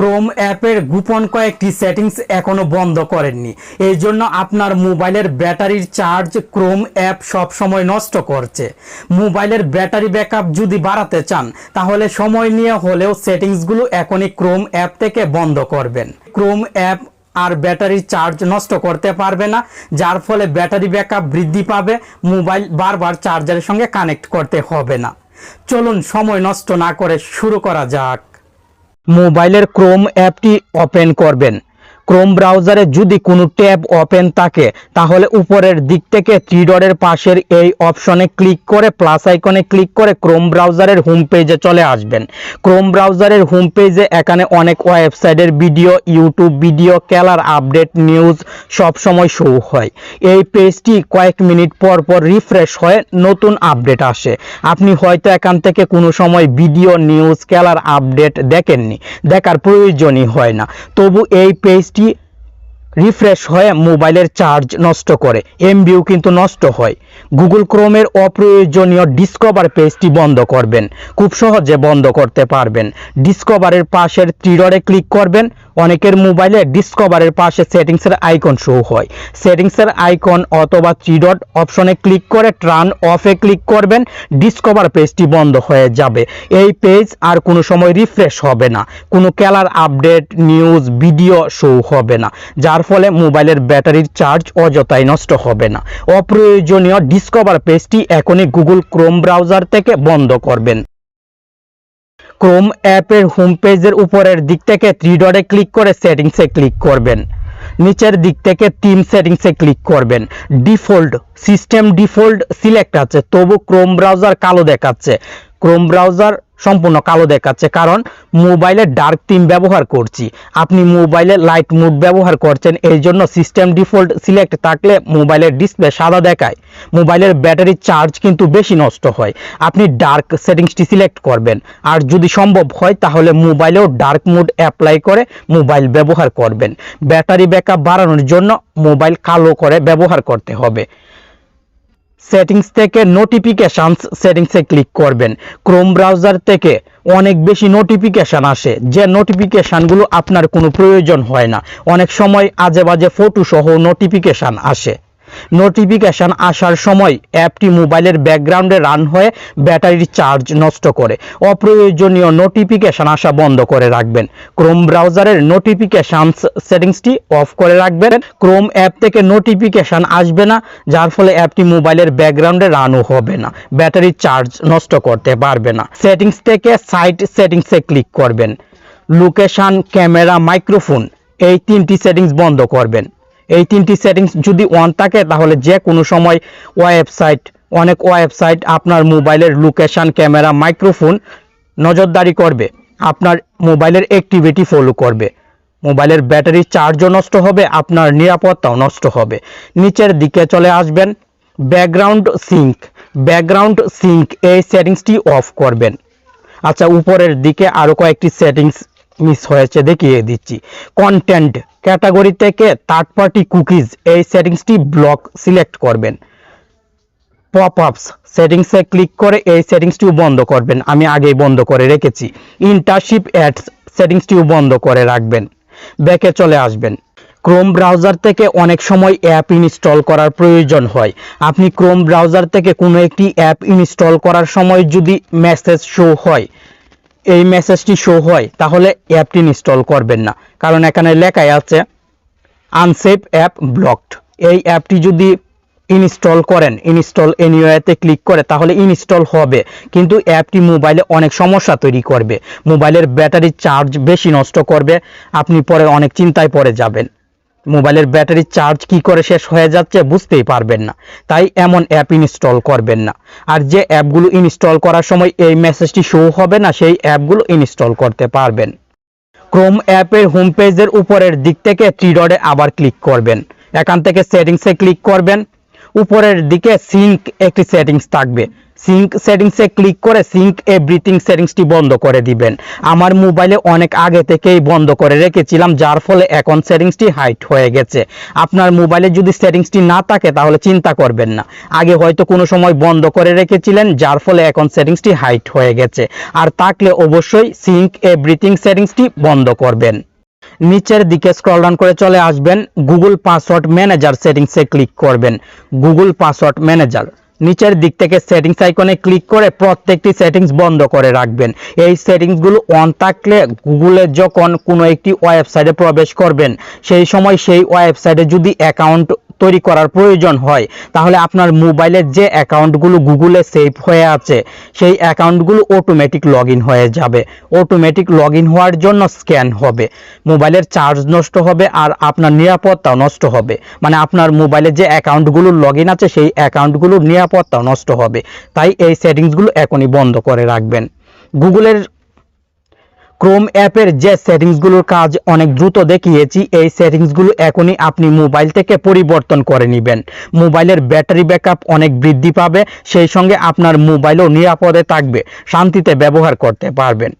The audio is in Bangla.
ক্রোম অ্যাপের গোপন কয়েকটি সেটিংস এখনও বন্ধ করেননি। এই জন্য আপনার মোবাইলের ব্যাটারির চার্জ ক্রোম অ্যাপ সব সময় নষ্ট করছে। মোবাইলের ব্যাটারি ব্যাকআপ যদি বাড়াতে চান, তাহলে সময় নিয়ে হলেও সেটিংসগুলো এখনই ক্রোম অ্যাপ থেকে বন্ধ করবেন। ক্রোম অ্যাপ আর ব্যাটারি চার্জ নষ্ট করতে পারবে না, যার ফলে ব্যাটারি ব্যাকআপ বৃদ্ধি পাবে, মোবাইল বারবার চার্জারের সঙ্গে কানেক্ট করতে হবে না। চলুন সময় নষ্ট না করে শুরু করা যাক। মোবাইলের ক্রোম অ্যাপটি ওপেন করবেন। ক্রোম ব্রাউজারে যদি কোনো ট্যাব ওপেন থাকে, তাহলে উপরের দিক থেকে থ্রি ডটের পাশের এই অপশনে ক্লিক করে প্লাস আইকনে ক্লিক করে ক্রোম ব্রাউজারের হোম পেজে চলে আসবেন। ক্রোম ব্রাউজারের হোম পেজে এখানে অনেক ওয়েবসাইটের ভিডিও ইউটিউব ভিডিও খেলার আপডেট নিউজ সব সময় শো হয়। এই পেজটি কয়েক মিনিট পর পর রিফ্রেশ হয়ে নতুন আপডেট আসে। আপনি হয়তো এখান থেকে কোনো সময় ভিডিও নিউজ খেলার আপডেট দেখেননি। দেখার প্রয়োজনই হয় না। তবু এই পেজটি রিফ্রেশ হয়ে মোবাইলের চার্জ নষ্ট করে। এমবিউ কিন্তু নষ্ট হয়। গুগল ক্রোমের অপ্রয়োজনীয় ডিসকভার পেজটি বন্ধ করবেন। খুব সহজে বন্ধ করতে পারবেন। ডিসকভারের পাশের ত্রিডরে ক্লিক করবেন। অনেকের মোবাইলে ডিসকভারের পাশে সেটিংসের আইকন শো হয়। সেটিংসের আইকন অথবা ত্রিডট অপশনে ক্লিক করে ট্রান অফে ক্লিক করবেন ডিসকভার পেজটি বন্ধ হয়ে যাবে। এই পেজ আর কোনো সময় রিফ্রেশ হবে না। কোনো খেলার আপডেট নিউজ ভিডিও শো হবে না। যার ফলে মোবাইলের ব্যাটারির চার্জ অযথাই নষ্ট হবে না। অপ্রয়োজনীয় ডিসকভার পেজটি এখনই গুগল ক্রোম ব্রাউজার থেকে বন্ধ করবেন। ক্রোম অ্যাপের হোম পেজের উপরের দিক থেকে থ্রি ডটে ক্লিক করে সেটিংসে ক্লিক করবেন। নিচের দিক থেকে তিন সেটিংসে ক্লিক করবেন। ডিফল্ট সিস্টেম ডিফল্ট সিলেক্ট আছে, তবু ক্রোম ব্রাউজার কালো দেখাচ্ছে। ক্রোম ব্রাউজার সম্পূর্ণ কালো দেখাচ্ছে, কারণ মোবাইলে ডার্ক থিম ব্যবহার করছি। আপনি মোবাইলে লাইট মুড ব্যবহার করছেন এই জন্য সিস্টেম ডিফল্ট সিলেক্ট থাকলে মোবাইলের ডিসপ্লে সাদা দেখায়। মোবাইলের ব্যাটারি চার্জ কিন্তু বেশি নষ্ট হয়। আপনি ডার্ক সেটিংসটি সিলেক্ট করবেন। আর যদি সম্ভব হয়, তাহলে মোবাইলেও ডার্ক মুড অ্যাপ্লাই করে মোবাইল ব্যবহার করবেন। ব্যাটারি ব্যাকআপ বাড়ানোর জন্য মোবাইল কালো করে ব্যবহার করতে হবে। সেটিংস থেকে নোটিফিকেশনস সেটিংসে ক্লিক করবেন। ক্রোম ব্রাউজার থেকে অনেক বেশি নোটিফিকেশান আসে। যে নোটিফিকেশানগুলো আপনার কোনো প্রয়োজন হয় না। অনেক সময় আজে বাজে ফটো সহ নোটিফিকেশান আসে। নোটিফিকেশান আসার সময় অ্যাপটি মোবাইলের ব্যাকগ্রাউন্ডে রান হয়ে ব্যাটারির চার্জ নষ্ট করে। অপ্রয়োজনীয় নোটিফিকেশান আসা বন্ধ করে রাখবেন। ক্রোম ব্রাউজারের নোটিফিকেশানস সেটিংসটি অফ করে রাখবেন। ক্রোম অ্যাপ থেকে নোটিফিকেশান আসবে না, যার ফলে অ্যাপটি মোবাইলের ব্যাকগ্রাউন্ডে রানও হবে না। ব্যাটারি চার্জ নষ্ট করতে পারবে না। সেটিংস থেকে সাইট সেটিংসে ক্লিক করবেন। লোকেশান ক্যামেরা মাইক্রোফোন এই তিনটি সেটিংস বন্ধ করবেন। এই তিনটি সেটিংস যদি অন থাকে, তাহলে যে কোনো সময় ওয়েবসাইট অনেক ওয়েবসাইট আপনার মোবাইলের লোকেশান ক্যামেরা মাইক্রোফোন নজরদারি করবে। আপনার মোবাইলের অ্যাক্টিভিটি ফলো করবে। মোবাইলের ব্যাটারি চার্জও নষ্ট হবে, আপনার নিরাপত্তাও নষ্ট হবে। নিচের দিকে চলে আসবেন ব্যাকগ্রাউন্ড সিঙ্ক ব্যাকগ্রাউন্ড সিঙ্ক এই সেটিংসটি অফ করবেন। আচ্ছা উপরের দিকে আরও কয়েকটি সেটিংস মিস হয়েছে দেখিয়ে দিচ্ছি। কন্টেন্ট ক্যাটাগরি থেকে থার্ড পার্টি কুকিজ এই সেটিংসটি ব্লক সিলেক্ট করবেন। পপ আপস সেটিংসে ক্লিক করে এই সেটিংসটিও বন্ধ করবেন। আমি আগেই বন্ধ করে রেখেছি। ইন্টারশিপ অ্যাডস সেটিংসটিও বন্ধ করে রাখবেন। ব্যাকে চলে আসবেন। ক্রোম ব্রাউজার থেকে অনেক সময় অ্যাপ ইনস্টল করার প্রয়োজন হয়। আপনি ক্রোম ব্রাউজার থেকে কোনো একটি অ্যাপ ইনস্টল করার সময় যদি মেসেজ শো হয় এই মেসেজটি শো হয়, তাহলে অ্যাপটি ইনস্টল করবেন না। কারণ এখানে লেখাই আছে আনসেফ অ্যাপ ব্লকড এই অ্যাপটি যদি ইনস্টল করেন ইনস্টল এনিওয়েতে ক্লিক করে, তাহলে ইনস্টল হবে। কিন্তু অ্যাপটি মোবাইলে অনেক সমস্যা তৈরি করবে। মোবাইলের ব্যাটারি চার্জ বেশি নষ্ট করবে। আপনি পরে অনেক চিন্তায় পড়ে যাবেন। মোবাইলের ব্যাটারি চার্জ কি করে শেষ হয়ে যাচ্ছে বুঝতেই পারবেন না। তাই এমন অ্যাপ ইনস্টল করবেন না। আর যে অ্যাপগুলো ইনস্টল করার সময় এই মেসেজটি শো হবে না, সেই অ্যাপগুলো ইনস্টল করতে পারবেন। ক্রোম অ্যাপের হোম পেজের উপরের দিক থেকে থ্রি ডটে আবার ক্লিক করবেন। এখান থেকে সেটিংসে ক্লিক করবেন। উপরের দিকে সিঙ্ক একটি সেটিংস থাকবে। সিঙ্ক সেটিংসে ক্লিক করে সিঙ্ক এভরিথিং সেটিংসটি বন্ধ করে দিবেন। আমার মোবাইলে অনেক আগে থেকেই বন্ধ করে রেখেছিলাম, যার ফলে এখন সেটিংসটি হাইট হয়ে গেছে। আপনার মোবাইলে যদি সেটিংসটি না থাকে, তাহলে চিন্তা করবেন না। আগে হয়তো কোনো সময় বন্ধ করে রেখেছিলেন, যার ফলে এখন সেটিংসটি হাইট হয়ে গেছে। আর থাকলে অবশ্যই সিঙ্ক এভরিথিং সেটিংসটি বন্ধ করবেন। নিচের দিকে স্ক্রল ডাউন করে চলে আসবেন গুগল পাসওয়ার্ড ম্যানেজার সেটিংসে ক্লিক করবেন। গুগল পাসওয়ার্ড ম্যানেজার নিচের দিক থেকে সেটিংস আইকনে ক্লিক করে প্রত্যেকটি সেটিংস বন্ধ করে রাখবেন। এই সেটিংসগুলো অন থাকলে গুগলে যখন কোনো একটি ওয়েবসাইটে প্রবেশ করবেন, সেই সময় সেই ওয়েবসাইটে যদি অ্যাকাউন্ট তৈরি করার প্রয়োজন হয়। তাহলে আপনার মোবাইলের যে অ্যাকাউন্টগুলো গুগলে সেভ হয়ে আছে, সেই অ্যাকাউন্টগুলো অটোমেটিক লগ হয়ে যাবে। অটোমেটিক লগ হওয়ার জন্য স্ক্যান হবে। মোবাইলের চার্জ নষ্ট হবে আর আপনার নিরাপত্তাও নষ্ট হবে। মানে আপনার মোবাইলে যে অ্যাকাউন্টগুলো লগ আছে, সেই অ্যাকাউন্টগুলোর নিরাপত্তাও নষ্ট হবে। তাই এই সেটিংসগুলো এখনই বন্ধ করে রাখবেন। গুগলের ক্রোম অ্যাপের যে সেটিংসগুলোর কাজ অনেক দ্রুত দেখিয়েছি, এই সেটিংসগুলো এখনই আপনি মোবাইল থেকে পরিবর্তন করে নেবেন। মোবাইলের ব্যাটারি ব্যাকআপ অনেক বৃদ্ধি পাবে, সেই সঙ্গে আপনার মোবাইলও নিরাপদে থাকবে, শান্তিতে ব্যবহার করতে পারবেন।